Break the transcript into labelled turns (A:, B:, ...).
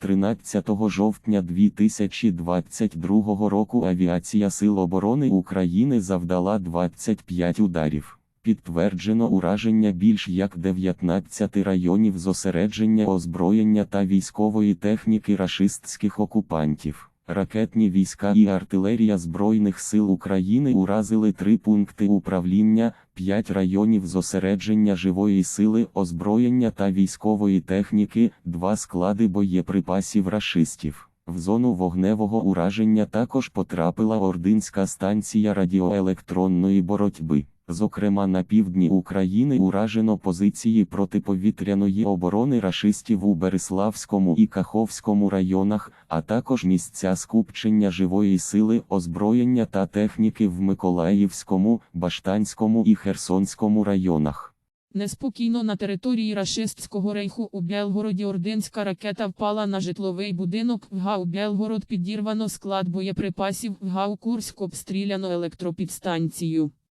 A: 13 жовтня 2022 року Авіація Сил оборони України завдала 25 ударів. Підтверджено ураження більш як 19 районів зосередження озброєння та військової техніки рашистських окупантів. Ракетні війська і артилерія Збройних сил України уразили три пункти управління, 5 районів зосередження живої сили, озброєння та військової техніки, два склади боєприпасів рашистів. В зону вогневого ураження також потрапила Ординська станція радіоелектронної боротьби. Зокрема, на півдні України уражено позиції протиповітряної оборони рашистів у Береславському і Каховському районах, а також місця скупчення живої сили, озброєння та техніки в Миколаївському, Баштанському і Херсонському районах.
B: Неспокійно на території рашистського рейху у Белгороді ординська ракета впала на житловий будинок. В ГАУ Белгород підірвано склад боєприпасів. В ГАУ Курськ обстріляно електропідстанцію.